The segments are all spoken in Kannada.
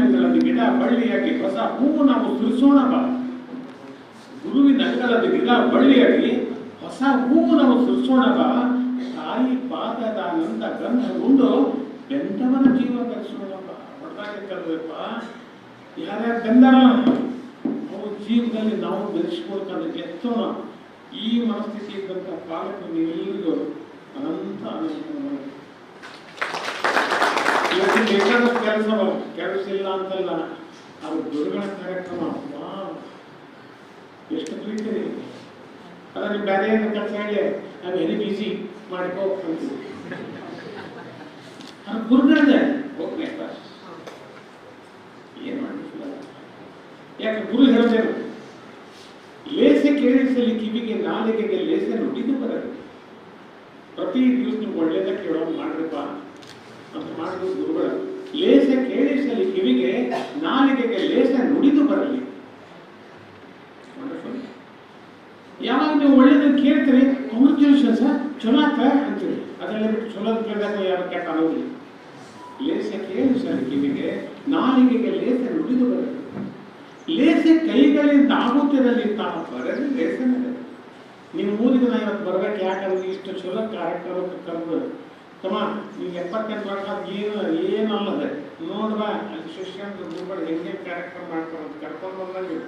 ಅಂಗಳದ ಗಿಡ ಬಳ್ಳಿಯಾಗಿ ಹೊಸ ಹೂವು ನಾವು ಸುರಿಸೋಣ ಬಾ. ಗುರುವಿನ ಅಂಗಳದ ಗಿಡ ಬಳ್ಳಿಯಾಗಿ ಹೊಸ ಹೂವು ನಾವು ಸುರಿಸೋಣ ಬಾ. ತಾಯಿ ಪಾದದ ಗಂಧ ಉಂಡು ಬೆಂದವನ ಜೀವ ಕಲಿಸೋಣ ಬಾ. ಹೊಡೆದಾಗೆ ಕಲ್ಬೇಕಪ್ಪ ಯಾರ್ಯಾರು ಬೆಂದಾರ? ಅವ್ರ ಜೀವನದಲ್ಲಿ ನಾವು ಬೆಳೆಸ್ಕೊಳ್ಕೊಂಡು ಎತ್ತೋಣ. ಈ ಮನಸ್ಥಿತಿ ಇದ್ದಂಥ ಪಾಲಕರು ನೀವೆಲ್ಲರಿಗೂ ಅನಂತ ಅನಂತ ನಮಸ್ಕಾರ. ಇವತ್ತು ಬೇಕಾದಷ್ಟು ಕೆಲಸ ಕೆಲಸ ಇಲ್ಲ ಅಂತಲ್ಲ ಅದು ಗುರುಗಳ ಕಾರ್ಯಕ್ರಮ. ಎಷ್ಟು ಪ್ರೀತಿ ಇದೆ. ಅದ ನೀವು ಬೇರೆ ಏನು ಕೆಲಸ ಹೇಳಿ ನಾನು ವೆರಿ ಬಿಸಿ ಮಾಡ್ಕೋ ಅಂತೀವಿ ಅದು ಗುರುಗಳದೇ ಹೋಗ್ಬೇಕು ಏನು ಮಾಡಿಲ್ಲ ಯಾಕೆ ಗುರು ಹೇಳ್ತೇನೆ ಲೇಸೆ ಕೇಳಿಸಲಿ ಕಿವಿಗೆ, ನಾಲಿಗೆಗೆ ಲೇಸೆ ನುಡಿದು ಬರಬೇಕು ಪ್ರತಿ ದಿವಸ ನೀವು ಒಳ್ಳೇದ ಕೇಳೋದು ಮಾಡ್ರಪ್ಪ ಲೇಸ ಕೇಳಿಸಲಿ ಕಿವಿಗೆ, ನಾಲಿಗೆಗೆ ಲೇಸ ನುಡಿದು ಬರಲಿ. ಯಾವಾಗ ನೀವು ಒಳ್ಳೇದನ್ನು ಕೇಳ್ತೀರಿ? ಕಾಂಗ್ರೆಚುಲೇಷನ್ ಸರ್ ಚಲೋ ಆತ ಅಂತೀರಿ. ಅದರಲ್ಲಿ ಚಲೋ ಕೇಳಿದಾಗ ಯಾರು ಕೆಟ್ಟ ಅನ್ನೋದಿಲ್ಲ ಲೇಸ ಕೇಳಿಸಲಿ ಕಿವಿಗೆ, ನಾಲಿಗೆಗೆ ಲೇಸ ನುಡಿದು ಬರಲಿ. ಲೇಸೆ ಕೈಗಳಿಂದ ಆಗುತ್ತಿರಲಿ ತಾನು ಬರಲಿ ಲೇಸನೇ ನಿಮ್ಮ ಮೂರು ದಿನ ಇವತ್ತು ಬರ್ಬೇಕು, ಯಾಕಂದ್ರೆ ಇಷ್ಟು ಚಲೋ ಕಾರ್ಯಕ್ರಮಕ್ಕೆ ಕರೆದು ತಮ್ಮ ನೀವು ಎಪ್ಪತ್ತೆಂಟು ವರ್ಷ ಏನು ಏನಲ್ಲದೆ ನೋಡ್ಬಾ ಅಲ್ಲಿ ಶಿಷ್ಯಂದ್ರ ಗುರುಗಳು ಹೆಂಗೆ ಕಾರ್ಯಕ್ರಮ ಮಾಡ್ಕೊಂಡು ಕರ್ಕೊಂಡು ಬಂದಾಗ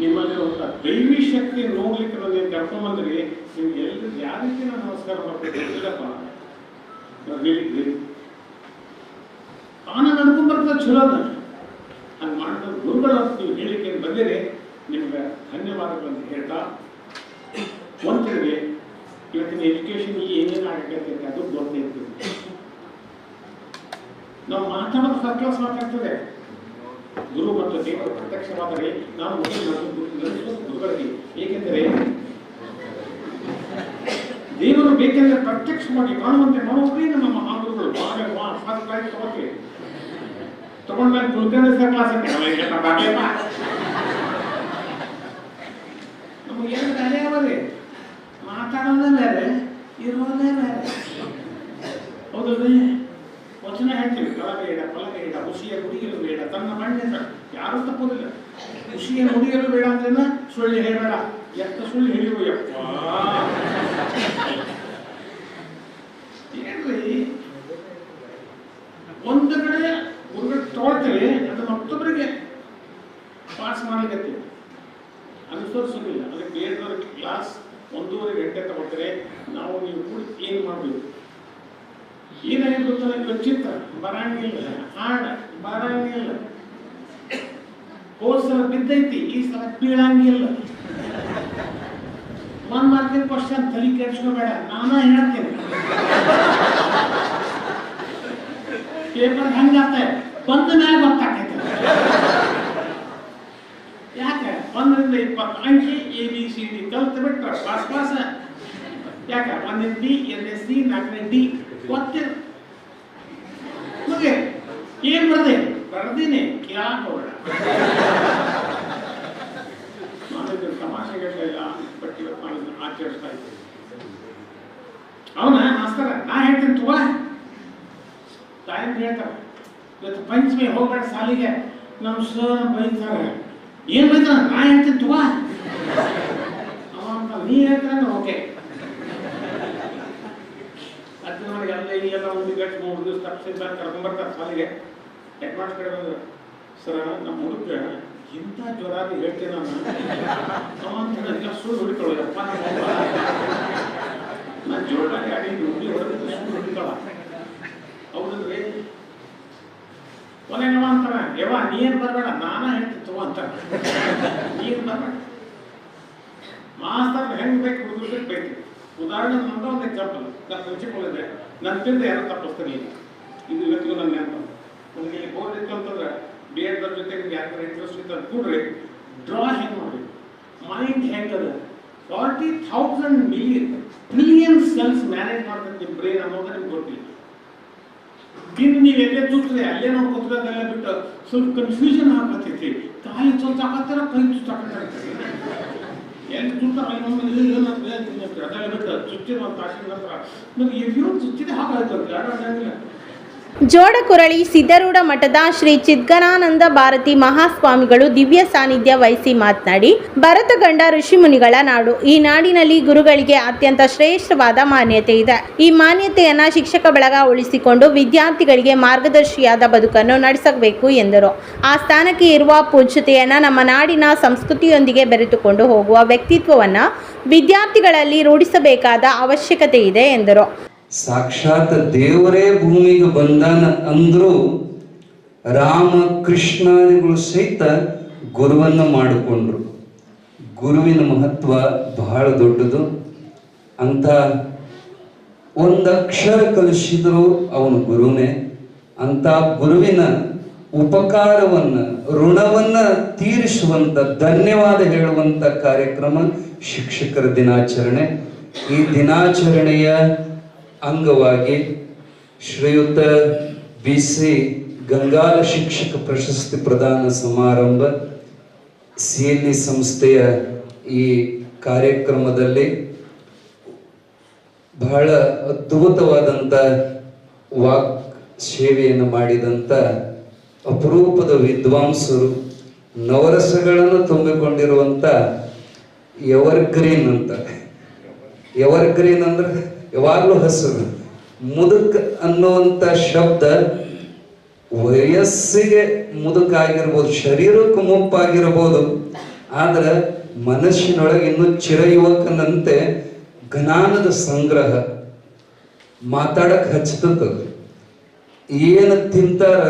ನಿಮ್ಮಲ್ಲಿ ಒಂದು ದೈವಿ ಶಕ್ತಿ ನೋಡ್ಲಿಕ್ಕೆ ನಾನು ಏನು ಕರ್ಕೊಂಡು ಬಂದ್ರಿ, ನಿಮ್ಗೆ ಎಲ್ರಿಗೂ ಯಾವ ರೀತಿ ನಾನು ನಮಸ್ಕಾರ ಮಾಡ್ಬೇಕು ಇಲ್ಲಪ್ಪ ಹೇಳಿದ್ರಿ ಆನ ನಡ್ಕೊಂಡ್ ಬರ್ತದೆ, ಚಲೋ ಅದ. ಹಂಗೆ ಮಾಡಿದ ಗುರುಗಳು ನೀವು ಹೇಳಿಕೆ ಬಂದಿರಿ, ನಿಮ್ಗೆ ಧನ್ಯವಾದಗಳನ್ನು ಹೇಳ್ತಾ ಒಂದ್ರಿಗೆ ಇವತ್ತಿನ ಎಜುಕೇಶನ್ ಏನೇನು ಆಗತ್ತೆ ಅದು ಗೊತ್ತಿರ್ತದೆ. ನಾವು ಮಾತಾಡೋದು ಫಸ್ಟ್ ಕ್ಲಾಸ್ ಮಾತಾಡ್ತದೆ. ಗುರು ಮತ್ತು ದೇವರು ಪ್ರತ್ಯಕ್ಷವಾದರೆ ನಾವು ಗುರುಗಳಿಗೆ ಏಕೆಂದರೆ ದೇವರು ಬೇಕೆಂದರೆ ಪ್ರತ್ಯಕ್ಷವಾಗಿ ಕಾಣುವಂತೆ ಮಾಡುವುದೇ ನಮ್ಮ ಮಹಾಗುರುಗಳು ಭಾಗ ಫಸ್ಟ್ ಪ್ರೈಸ್ ಸರ್ ಕ್ಲಾಸ್ ನಮಗೆ ಏನು ತಲೆ ಅವರೇ ಮಾತಾಡೋದೇ ಬೇರೆ, ಇರೋದೇ ಬೇರೆ. ಹೌದಲ್ರಿ ವಚನ ಹೇಳ್ತೀವಿ ಕಳಬೇಡ ಫಲಬೇಡ ಖುಷಿಯ ಗುಡಿಯಲು ಬೇಡ, ತನ್ನ ಮಣ್ಣಿನ ಯಾರು ತಪ್ಪೋದಿಲ್ಲ. ಖುಷಿಯ ಮುಡಿಯಲು ಬೇಡ ಅಂದ್ರೆ ಸುಳ್ಳು ಹೇಳಬೇಡ. ಎತ್ತ ಸುಳ್ಳು ಹೇಳಿವು ಯಪ್ಪ. ಏನ್ರಿ? ಒಂದು ಕಡೆ ಗುರುಗಳು ತಗೊಳ್ತೇವೆ ಅದು ಮತ್ತೊಬ್ಬರಿಗೆ ಪಾಸ್ ಮಾಡ್ಲಿಕ್ಕೆ ಅನುಸರಿಸೋದಿಲ್ಲ ಅದಕ್ಕೆ ಬೇರೆ ಕ್ಲಾಸ್ ಒಂದೂವರೆ ಗಂಟೆ ತಗೊಳ್ತಾರೆ, ನಾವು ನೀವು ಕೂಡ ಏನು ಮಾಡಬೇಕು. ಅಂತ ನನಗೆ ಚಿತ್ರ ಬರಂಗಿಲ್ಲ ಹಾಡ ಬರಂಗಿಲ್ಲ ಹೋದ್ ಸಲ ಬಿದ್ದೈತಿ, ಈ ಸಲ ಬೀಳಂಗಿಲ್ಲ ಒಂದ್ ಮಾತಿನ ಕ್ವಶನ್ ತಲೆ ಕೆಡ್ಸ್ಕೋಬೇಡ, ನಾನ ಹೇಳ್ತೇನೆ. ಪೇಪರ್ ಹಂಗಾತ ಬಂದ ಮ್ಯಾಲ ಗೊತ್ತಾಕೈತೆ ಯಾಕೆ ಒಂದರಿಂದ ಇಪ್ಪತ್ತು ಅಂಕಿ ಎ ಬಿ ಸಿ ಡಿ ಕಲ್ತು ಪಾಸ್ ಪಾಸ ಯಾಕೆ? ಒಂದನೇ ಡಿ ಎರಡನೇ ಸಿ ನಾಲ್ಕನೇ ಡಿ ಗೊತ್ತಿಲ್ಲ ಮುಗೆ ಏನ್ ಬರ್ದೆ? ಬರ್ದಿನಿ. ಕ್ಯಾಕ್ ಹೋಗಬೇಡ ನಾನು ಇದನ್ನ ತಮಾಷೆಗೆ ಇಲ್ಲ. ಬಟ್ ಇವತ್ತು ಇದನ್ನ ಆಚರಿಸ್ತಾ ಇದ್ದೆ ಅವನ ಮಾಸ್ತರ ನಾ ಹೇಳ್ತೀನಿ ತುವ. ತಾಯಿ ಹೇಳ್ತಾರೆ. ಇವತ್ತು ಪಂಚಮಿ ಹೋಗ್ಬೇಡ ಸಾಲಿಗೆ. ನಮ್ಮ ಸರ್ ಬೈತಾರೆ. ಏನ್ ಬೈತಾರ ನಾ ಹೇಳ್ತೀನಿ ತುವಾ ನೀ ಹೇಳ್ತಾನೆ ಓಕೆ. ಅದು ನನಗೆ ಎಲ್ಲ ಈ ಎಲ್ಲ ಒಂದು ಮೂರು ಕರ್ಕೊಂಡ್ಬರ್ತಾರೆ ಸಾಲಿಗೆ ಹೆಡ್ ಮಾಡ್ಸ್ಕೊಂಡು ಕಡೆ ಬಂದ್ರು, ಸರ್ ನಮ್ಮ ಹುಡುಗ ಇಂಥ ಜ್ವರ ಹೇಳ್ತೇನೆ ನಾನು? ಅವ ಅಂತ ನನಗೆ ಸುಳ್ಳು ಹುಡುಕೊಳ್ಳೋದಪ್ಪ ನಾನು ಜೋರಾಗಿ ಆಡಿ ಹುಡುಗಿ ಹೊಡೆದು ಸುಳ್ಳು ಹುಡುಕೊಳ್ಳ ಹೌದಲ್ರಿ ಕೊನೆಗವ ಅಂತಾನೆ, ಯವ್ವ ನೀನ್ ಬರಬೇಡ, ನಾನ ಅಂತ. ನೀನ್ ಮಾಸ್ತರ್ ಹೆಂಗ್ ಬೇಕು ಹುಡುಗರಿಗೆ ಬೇಕು. ಉದಾಹರಣೆ ನಂದ ಒಂದು ಎಕ್ಸಾಂಪಲ್ ನಾನು ಪ್ರಿನ್ಸಿಪಲ್ ಇದೆ. ನನ್ನ ತಿಂದ ಯಾರು ತಪ್ಪಿಸ್ತೀನಿ ಇದು ಇವತ್ತಿಗೂ ನನ್ನ ನೆನಪು. ನನಗೆ ಇಲ್ಲಿ ಬೋರ್ಡ್ ಇತ್ತು ಅಂತಂದ್ರೆ ಬಿ ಎಡ್ ಜೊತೆ ನಿಮ್ಗೆ ಯಾರು ಇಂಟ್ರೆಸ್ಟ್ ಇತ್ತು ಅಂತ ಕೂಡ್ರಿ ಡ್ರಾ ಹೆಂಗ್ ನೋಡ್ರಿ ಮೈಂಡ್ ಹೆಂಗದ forty thousand million trillion cells manage ಮಾಡ್ತದೆ ನಿಮ್ಮ ಬ್ರೈನ್ ಅನ್ನೋದು ನಿಮ್ಗೆ ಗೊತ್ತಿಲ್ಲ. ಇನ್ನು ನೀವು ಎಲ್ಲೇ ಚುಚ್ಚ್ರೆ ಅಲ್ಲೇ ನಾವು ಅದೆಲ್ಲ ಬಿಟ್ಟು ಸ್ವಲ್ಪ ಕನ್ಫ್ಯೂಷನ್ ಆಗತ್ತೈತಿ ಕಾಯಿ ಚುಚ್ಚಾಕತ್ತಾರ ಕೈ ಚುಚ್ಚಾಕತ್ತಾರ ಎಲ್ಲಿ ಚುಚ್ಚಾರ ಅದೆಲ್ಲ ಬಿಟ್ಟು ಚುಚ್ಚಿದ ಒಂದು ತಾಸಿನ ನಂತರ ನನಗೆ ಎಲ್ಲಿಯೋ ಚುಚ್ಚಿದೆ ಹಾಗಾಯ್ತು ಯಾರು ಅನ್ನಂಗಿಲ್ಲ ಜೋಡಕುರಳಿ ಸಿದ್ಧರೂಢ ಮಠದ ಶ್ರೀ ಚಿದ್ಗನಾನಂದ ಭಾರತಿ ಮಹಾಸ್ವಾಮಿಗಳು ದಿವ್ಯ ಸಾನ್ನಿಧ್ಯ ವಹಿಸಿ ಮಾತನಾಡಿ, ಭರತಗಂಡ ಋಷಿಮುನಿಗಳ ನಾಡು. ಈ ನಾಡಿನಲ್ಲಿ ಗುರುಗಳಿಗೆ ಅತ್ಯಂತ ಶ್ರೇಷ್ಠವಾದ ಮಾನ್ಯತೆ ಇದೆ. ಈ ಮಾನ್ಯತೆಯನ್ನ ಶಿಕ್ಷಕ ಬಳಗ ಉಳಿಸಿಕೊಂಡು ವಿದ್ಯಾರ್ಥಿಗಳಿಗೆ ಮಾರ್ಗದರ್ಶಿಯಾದ ಬದುಕನ್ನು ನಡೆಸಬೇಕು ಎಂದರು. ಆ ಸ್ಥಾನಕ್ಕೆ ಇರುವ ಪೂಜ್ಯತೆಯನ್ನ ನಮ್ಮ ನಾಡಿನ ಸಂಸ್ಕೃತಿಯೊಂದಿಗೆ ಬೆರೆತುಕೊಂಡು ಹೋಗುವ ವ್ಯಕ್ತಿತ್ವವನ್ನ ವಿದ್ಯಾರ್ಥಿಗಳಲ್ಲಿ ರೂಢಿಸಬೇಕಾದ ಅವಶ್ಯಕತೆ ಇದೆ ಎಂದರು. ಸಾಕ್ಷಾತ್ ದೇವರೇ ಭೂಮಿಗೆ ಬಂದಾನ ಅಂದ್ರು ರಾಮ ಕೃಷ್ಣಾದಿಗಳು ಸಹಿತ ಗುರುವನ್ನ ಮಾಡಿಕೊಂಡ್ರು. ಗುರುವಿನ ಮಹತ್ವ ಬಹಳ ದೊಡ್ಡದು. ಅಂತ ಒಂದು ಅಕ್ಷರ ಕಲಿಸಿದ್ರು ಅವನು ಗುರುನೇ. ಅಂತ ಗುರುವಿನ ಉಪಕಾರವನ್ನು, ಋಣವನ್ನು ತೀರಿಸುವಂಥ ಧನ್ಯವಾದ ಹೇಳುವಂಥ ಕಾರ್ಯಕ್ರಮ ಶಿಕ್ಷಕರ ದಿನಾಚರಣೆ. ಈ ದಿನಾಚರಣೆಯ ಅಂಗವಾಗಿ ಶ್ರೀಯುತ ಬಿ ಸಿ ಗಂಗಾಲ ಶಿಕ್ಷಕ ಪ್ರಶಸ್ತಿ ಪ್ರದಾನ ಸಮಾರಂಭ ಸಿ ಎನ್ ಇ ಸಂಸ್ಥೆಯ ಈ ಕಾರ್ಯಕ್ರಮದಲ್ಲಿ ಬಹಳ ಅದ್ಭುತವಾದಂಥ ವಾಕ್ ಸೇವೆಯನ್ನು ಮಾಡಿದಂಥ ಅಪರೂಪದ ವಿದ್ವಾಂಸರು, ನವರಸಗಳನ್ನು ತುಂಬಿಕೊಂಡಿರುವಂಥ ಎವರ್ಗ್ರೀನ್ ಅಂತ. ಎವರ್ಗ್ರೀನ್ ಅಂದ್ರೆ? ಯಾವಾಗಲೂ ಹಸಿರು ಮುದುಕ್ ಅನ್ನುವಂಥ ಶಬ್ದ ವಯಸ್ಸಿಗೆ ಮುದುಕಾಗಿರ್ಬೋದು, ಶರೀರಕ್ಕೂ ಮುಪ್ಪಾಗಿರ್ಬೋದು, ಆದ್ರೆ ಮನಸ್ಸಿನೊಳಗೆ ಇನ್ನೂ ಚಿರಯುವಕನಂತೆ ಜ್ಞಾನದ ಸಂಗ್ರಹ ಮಾತಾಡಕ್ ಹಚ್ಚತದ ಏನು ತಿಂತಾರ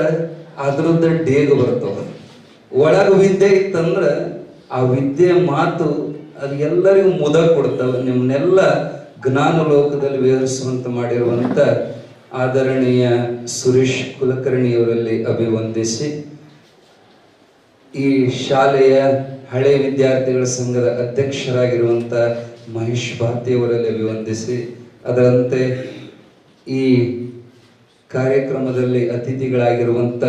ಅದ್ರದ್ದ ಡೇಗ ಬರ್ತವ ಒಳಗ ವಿದ್ಯೆ ಇತ್ತಂದ್ರೆ ಆ ವಿದ್ಯೆ ಮಾತು ಅದು ಎಲ್ಲರಿಗೂ ಮುದ ಕೊಡ್ತವೆ ನಿಮ್ಮನ್ನೆಲ್ಲ ಜ್ಞಾನ ಲೋಕದಲ್ಲಿ ವಿಹರಿಸುವಂತ ಮಾಡಿರುವಂತ ಆದರಣೀಯ ಸುರೇಶ್ ಕುಲಕರ್ಣಿಯವರಲ್ಲಿ ಅಭಿವಂದಿಸಿ, ಈ ಶಾಲೆಯ ಹಳೆ ವಿದ್ಯಾರ್ಥಿಗಳ ಸಂಘದ ಅಧ್ಯಕ್ಷರಾಗಿರುವಂತ ಮಹೇಶ್ ಭಾರತಿಯವರಲ್ಲಿ ಅಭಿವಂದಿಸಿ, ಅದರಂತೆ ಈ ಕಾರ್ಯಕ್ರಮದಲ್ಲಿ ಅತಿಥಿಗಳಾಗಿರುವಂತ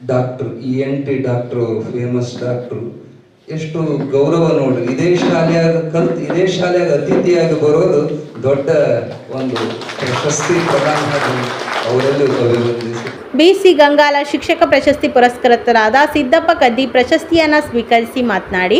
doctor E N T doctor famous doctor ಎಷ್ಟು ಗೌರವ ನೋಡ್ರಿ. ಇದೇ ಶಾಲೆಯಾಗ ಕಲ್ತು, ಇದೇ ಶಾಲೆಯಾಗ ಅತಿಥಿಯಾಗಿ ಬರೋದು ದೊಡ್ಡ ಒಂದು ಪ್ರಶಸ್ತಿ ಪ್ರದಾನ ಅವರಲ್ಲೂ ಅಭಿವಂದಿಸಿ ಬಿಸಿ ಗಂಗಾಲ ಶಿಕ್ಷಕ ಪ್ರಶಸ್ತಿ ಪುರಸ್ಕೃತರಾದ ಸಿದ್ದಪ್ಪ ಕದ್ದಿ ಪ್ರಶಸ್ತಿಯನ್ನ ಸ್ವೀಕರಿಸಿ ಮಾತನಾಡಿ,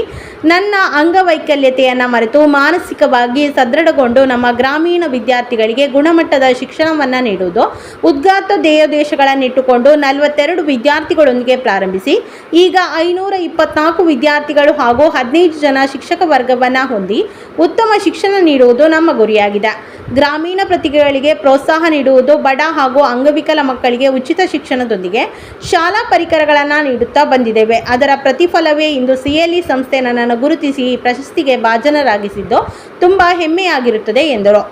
ನನ್ನ ಅಂಗವೈಕಲ್ಯತೆಯನ್ನು ಮರೆತು ಮಾನಸಿಕವಾಗಿ ಸದೃಢಗೊಂಡು ನಮ್ಮ ಗ್ರಾಮೀಣ ವಿದ್ಯಾರ್ಥಿಗಳಿಗೆ ಗುಣಮಟ್ಟದ ಶಿಕ್ಷಣವನ್ನು ನೀಡುವುದು, ಉದ್ಘಾತ ಧ್ಯೇಯೋದ್ದೇಶಗಳನ್ನಿಟ್ಟುಕೊಂಡು ನಲವತ್ತೆರಡು ವಿದ್ಯಾರ್ಥಿಗಳೊಂದಿಗೆ ಪ್ರಾರಂಭಿಸಿ, ಈಗ ಐನೂರ ಇಪ್ಪತ್ನಾಲ್ಕು ವಿದ್ಯಾರ್ಥಿಗಳು ಹಾಗೂ ಹದಿನೈದು ಜನ ಶಿಕ್ಷಕ ವರ್ಗವನ್ನು ಹೊಂದಿ ಉತ್ತಮ ಶಿಕ್ಷಣ ನೀಡುವುದು ನಮ್ಮ ಗುರಿಯಾಗಿದೆ. ಗ್ರಾಮೀಣ ಪ್ರತಿಭೆಗಳಿಗೆ ಪ್ರೋತ್ಸಾಹ ನೀಡುವುದು ಬಡ ಹಾಗೂ ಅಂಗವಿಕಲ ಮಕ್ಕಳಿಗೆ ಉಚಿತ ಶಿಕ್ಷಣದೊಂದಿಗೆ ಶಾಲಾ ಪರಿಕರಗಳನ್ನು ನೀಡುತ್ತಾ ಬಂದಿದ್ದೇವೆ. ಅದರ ಪ್ರತಿಫಲವೇ ಇಂದು ಸಿಎಲ್ಇ ಸಂಸ್ಥೆ ನನ್ನನ್ನು ಗುರುತಿಸಿ ಈ ಪ್ರಶಸ್ತಿಗೆ ಭಾಜನರಾಗಿಸಿದ್ದು ತುಂಬಾ ಹೆಮ್ಮೆಯಾಗಿರುತ್ತದೆ ಎಂದರು.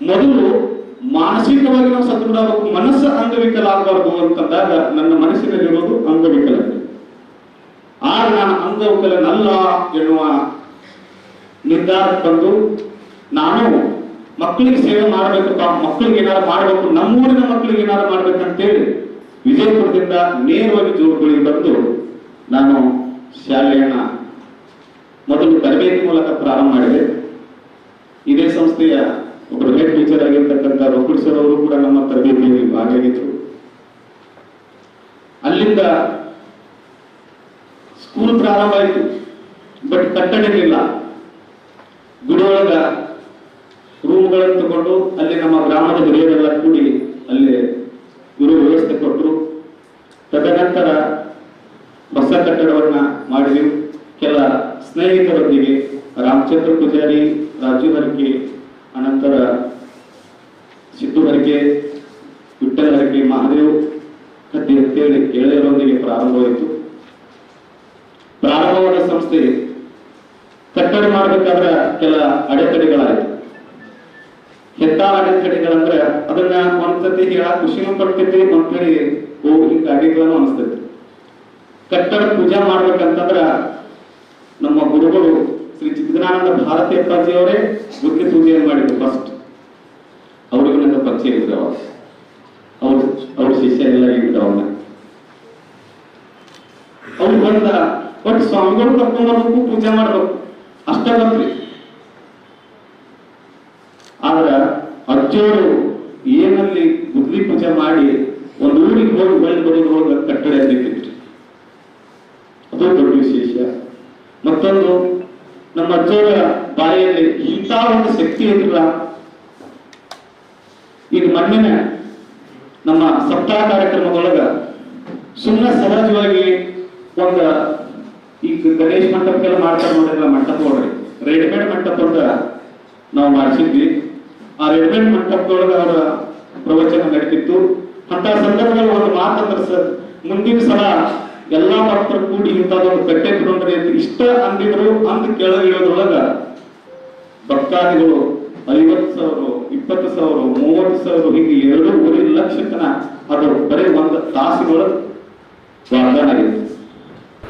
ಮೊದಲು ಮಾನಸಿಕವಾಗಿ ನಾವು ಸದೃಢ ಆಗಬೇಕು ಮನಸ್ಸು ಅಂಗವಿಕಲ ಆಗಬಾರ್ದು ಅಂತಂದಾಗ ನನ್ನ ಮನಸ್ಸಿನಲ್ಲಿರೋದು ಅಂಗವಿಕಲ ಆಗ ನಾನು ಅಂಗವಿಕಲನಲ್ಲ ಎನ್ನುವ ನಿರ್ಧಾರಕ್ಕೆ ಬಂದು ನಾನು ಮಕ್ಕಳಿಗೆ ಸೇವೆ ಮಾಡಬೇಕಪ್ಪ ಮಕ್ಕಳಿಗೆ ಏನಾದ್ರು ಮಾಡಬೇಕು, ನಮ್ಮೂರಿನ ಮಕ್ಕಳಿಗೆ ಏನಾದ್ರು ಮಾಡ್ಬೇಕಂತೇಳಿ ವಿಜಯಪುರದಿಂದ ನೇರವಾಗಿ ಜೋಡುಗಳಿಗೆ ಬಂದು ನಾನು ಶಾಲೆಯನ್ನ ಮೊದಲು ತರಬೇತಿ ಮೂಲಕ ಪ್ರಾರಂಭ ಮಾಡಿದೆ. ಇದೇ ಸಂಸ್ಥೆಯ ಒಬ್ಬರು ಹೆಡ್ ಟೀಚರ್ ಆಗಿರ್ತಕ್ಕಂಥ ರೋಕುಡ್ ಸರ್ ಅವರು ಕೂಡ ನಮ್ಮ ತರಬೇತಿಯಲ್ಲಿ ಭಾಗಿಯಾಗಿದ್ರು ಅಲ್ಲಿಂದ ಸ್ಕೂಲ್ ಪ್ರಾರಂಭ ಆಯಿತು ಬಟ್ ಕಟ್ಟಡ ಇರಲಿಲ್ಲ ಗುಡಿಯೊಳಗ ರೂಮ್ಗಳನ್ನು ತಗೊಂಡು ಅಲ್ಲಿ ನಮ್ಮ ಗ್ರಾಮದ ಹಿರಿಯರೆಲ್ಲ ಕೂಡಿ ಅಲ್ಲಿ ಗುರು ವ್ಯವಸ್ಥೆ ಕೊಟ್ಟರು ತದನಂತರ ಹೊಸ ಕಟ್ಟಡವನ್ನ ಮಾಡಿದ್ವಿ. ಕೆಲ ಸ್ನೇಹಿತರೊಂದಿಗೆ ರಾಮಚಂದ್ರ ಪೂಜಾರಿ, ರಾಜು ಹರಕೆ, ಅನಂತರ ಸಿದ್ದು ಹರಕೆ ವಿಠಲ್ ಹರಕೆ, ಮಹಾದೇವ್ ಕತ್ತಿ ಅಂತೇಳಿ ಗೆಳೆಯರೊಂದಿಗೆ ಪ್ರಾರಂಭವಾಯಿತು ಪ್ರಾರಂಭವಾದ ಸಂಸ್ಥೆ ಕಟ್ಟಡ ಮಾಡಬೇಕಾದ್ರೆ ಕೆಲ ಅಡೆತಡೆಗಳಾಯಿತು. ಹೆತ್ತಾಳ ಅಡೆತಡೆಗಳಂದ್ರೆ ಅದನ್ನ ಒಂದ್ಸತಿ ಹೇಳ, ಖುಷಿನೂ ಪಡ್ತೈತಿ ಒಂದ್ ಕಡೆ ಹೋಗ್ಲಿಕ್ಕೆ ಹಿಂಗಾಗಿಗಳನ್ನು ಅನಿಸ್ತೈತಿ. ಕಟ್ಟಡ ಪೂಜೆ ಮಾಡ್ಬೇಕಂತಂದ್ರ ನಮ್ಮ ಗುರುಗಳು ಶ್ರೀ ಚಿತ್ರನಾನಂದ ಭಾರತೀಯ ಅಪ್ಪಾಜಿಯವರೇ ಬುದ್ಧಿ ಪೂಜೆಯನ್ನು ಮಾಡಿದ್ರು ಫಸ್ಟ್ ಅವ್ರಿಗೂ ನನ್ನ ಪರಿಚಯ ಇದ್ರು ಅವ್ರ ಅವ್ರ ಶಿಷ್ಯ ಎಲ್ಲ ಇದ್ರು ಅವನ್ನ ಅವ್ರು ಬಂದ ಒಟ್ಟು ಸ್ವಾಮಿಗಳು ಕರ್ಕೊಂಡು ಬರ್ಬೇಕು ಪೂಜೆ ಮಾಡ್ಬೇಕು. ಅಷ್ಟೇ ಬಂದ್ರಿ ಆದ್ರ ಅಜ್ಜೋರು ಏನಲ್ಲಿ ಗುದ್ಲಿ ಪೂಜೆ ಮಾಡಿ ಒಂದು ಊರಿಗೆ ಹೋಗಿ ಹೊಳ್ಳಿ ಬರೋದ್ರೊಳಗ ಕಟ್ಟಡ ಎದ್ದಿತ್ತು ಅದು ದೊಡ್ಡ ವಿಶೇಷ. ಮತ್ತೊಂದು, ನಮ್ಮ ಅಜ್ಜೋರ ಬಾಯಲ್ಲಿ ಇಂಥ ಒಂದು ಶಕ್ತಿ ಇದ್ರಲ್ಲ. ಈಗ ಮಣ್ಣಿನ ನಮ್ಮ ಸಪ್ತಾಹ ಕಾರ್ಯಕ್ರಮದೊಳಗ ಸುಮ್ಮನೆ ಸಹಜವಾಗಿ ಒಂದ ಈಗ ಗಣೇಶ್ ಮಂಟಪಕ್ಕೆಲ್ಲ ಮಾಡ್ತಾರೆ ನೋಡಿರಲ್ಲ ಮಂಟಪ ನೋಡ್ರಿ. ರೆಡಿಮೇಡ್ ಮಂಟಪ ನಾವು ಮಾಡಿಸಿದ್ವಿ. ಆ ರೆಡ್ಮೆಂಟ್ ಮಂಟಪದೊಳಗ ಅವರ ಪ್ರವಚನ ನಡೀತಿತ್ತು. ಅಂತ ಸಂದರ್ಭದಲ್ಲಿ ಒಂದು ಮಾತಂದ್ರೆ ಸರ್, ಮುಂದಿನ ಸಲ ಎಲ್ಲಾ ಭಕ್ತರು ಕೂಡಿ ಇಂಥದ್ದೊಂದು ಕಟ್ಟೆ ಬಿಡೋಣ್ರಿ ಅಂತ ಇಷ್ಟ ಅಂದಿದ್ರು ಅಂದ್ ಕೆಳಗಿಳಿಯೋದ್ರೊಳಗ ಭಕ್ತಾದಿಗಳು ಐವತ್ತು ಸಾವಿರ, ಇಪ್ಪತ್ತು ಸಾವಿರ, ಮೂವತ್ತು ಸಾವಿರ, ಹೀಗೆ ಎರಡೂವರೆ ಲಕ್ಷ ತನ ಅದು ಬರೀ ಒಂದು ತಾಸುಗಳು ವಾಗ್ದಾನ ಆಗಿದೆ.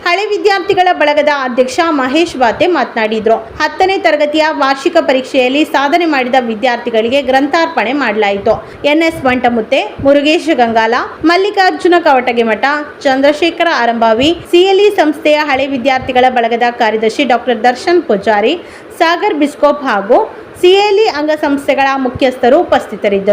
ಹಳೆ ವಿದ್ಯಾರ್ಥಿಗಳ ಬಳಗದ ಅಧ್ಯಕ್ಷ ಮಹೇಶ್ ಬಾತೆ ಮಾತನಾಡಿದರು. ಹತ್ತನೇ ತರಗತಿಯ ವಾರ್ಷಿಕ ಪರೀಕ್ಷೆಯಲ್ಲಿ ಸಾಧನೆ ಮಾಡಿದ ವಿದ್ಯಾರ್ಥಿಗಳಿಗೆ ಗ್ರಂಥಾರ್ಪಣೆ ಮಾಡಲಾಯಿತು. ಎನ್ಎಸ್ ಬಂಟಮುತ್ತೆ, ಮುರುಗೇಶ್ ಗಂಗಾಲ, ಮಲ್ಲಿಕಾರ್ಜುನ ಕವಟಗೆಮಠ, ಚಂದ್ರಶೇಖರ ಆರಂಭಾವಿ ಸಿಎಲ್ಇ ಸಂಸ್ಥೆಯ ಹಳೆ ವಿದ್ಯಾರ್ಥಿಗಳ ಬಳಗದ ಕಾರ್ಯದರ್ಶಿ ಡಾಕ್ಟರ್ ದರ್ಶನ್ ಪೂಜಾರಿ, ಸಾಗರ್ ಬಿಸ್ಕೋಪ್ ಹಾಗೂ ಸಿಎಲ್ಇ ಅಂಗಸಂಸ್ಥೆಗಳ ಮುಖ್ಯಸ್ಥರು ಉಪಸ್ಥಿತರಿದ್ದರು.